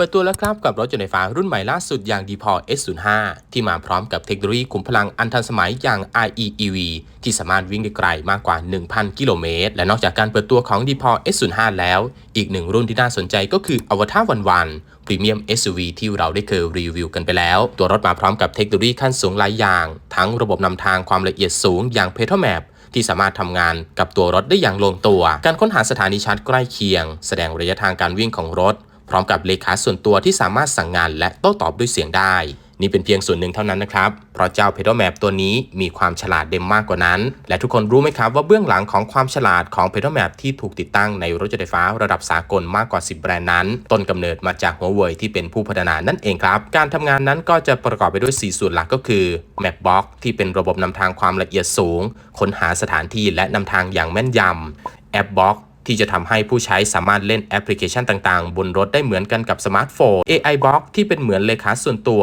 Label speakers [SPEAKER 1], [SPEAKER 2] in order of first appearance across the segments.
[SPEAKER 1] เปิดตัวแล้วครับกับรถยนต์ไฟฟ้ารุ่นใหม่ล่าสุดอย่าง d p o S05 ที่มาพร้อมกับเทคโนโลยีขุมพลังอันทันสมัยอย่าง IEEV ที่สามารถวิ่งได้ไกลมากกว่า 1,000 กิโลเมตร และนอกจากการเปิดตัวของ d p o S05 แล้ว อีกหนึ่งรุ่นที่น่าสนใจก็คือ Avatar 11พรีเมียม SUV ที่เราได้เคยรีวิวกันไปแล้ว ตัวรถมาพร้อมกับเทคโนโลยีขั้นสูงหลายอย่าง ทั้งระบบนำทางความละเอียดสูงอย่าง p e t r o Map ที่สามารถทำงานกับตัวรถได้อย่างลงตัว การค้นหาสถานีชาร์จใกล้เคียง แสดงระยะทางการวิ่งของรถ พร้อมกับเลขาส่วนตัวที่สามารถสั่งงานและโต้ตอบด้วยเสียงได้ นี่เป็นเพียงส่วนหนึ่งเท่านั้นนะครับ เพราะเจ้า p e d a l Map ตัวนี้มีความฉลาดเด่นมากกว่านั้น และทุกคนรู้ไหมครับว่าเบื้องหลังของความฉลาดของ p e d a l Map ที่ถูกติดตั้งในรถยนต์ไฟฟ้าระดับสากลมากกว่า 10 แบรนด์นั้น ต้นกำเนิดมาจาก Huawei ที่เป็นผู้พัฒนานั่นเองครับ การทำงานนั้นก็จะประกอบไปด้วย 4 ส่วนหลักก็คือ Mapbox ที่เป็นระบบนำทางความละเอียดสูง ค้นหาสถานที่และนำทางอย่างแม่นยำ Appbox ที่จะทำให้ผู้ใช้สามารถเล่นแอปพลิเคชันต่างๆ บนรถได้เหมือนกันกับสมาร์ทโฟน AI Box ที่เป็นเหมือนเลขาส่วนตัว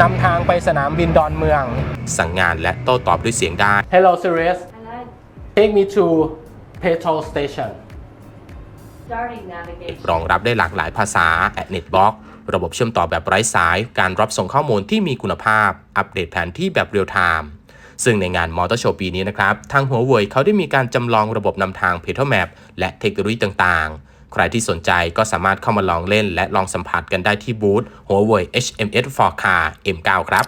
[SPEAKER 1] นำทางไปสนามบินดอนเมือง สั่งงานและโต้ตอบด้วยเสียงได้
[SPEAKER 2] Hello Sirius
[SPEAKER 3] Hello,
[SPEAKER 2] take me to petrol station
[SPEAKER 3] starting navigation.
[SPEAKER 1] รองรับได้หลากหลายภาษา a d Netbox ระบบเชื่อมต่อแบบไร้สาย การรับส่งข้อมูลที่มีคุณภาพ อัปเดตแผนที่แบบเรียลไทม์ ซึ่งในงานมอเตอร์โชว์ปีนี้นะครับ ทางหัวเว่ยเขาได้มีการจำลองระบบนำทางเพ t r o Map และเทคโนโลยีต่างๆ ใครที่สนใจก็สามารถเข้ามาลองเล่น และลองสัมผัสกันได้ที่บูธหัวเว่ย HMS for Car M9 ครับ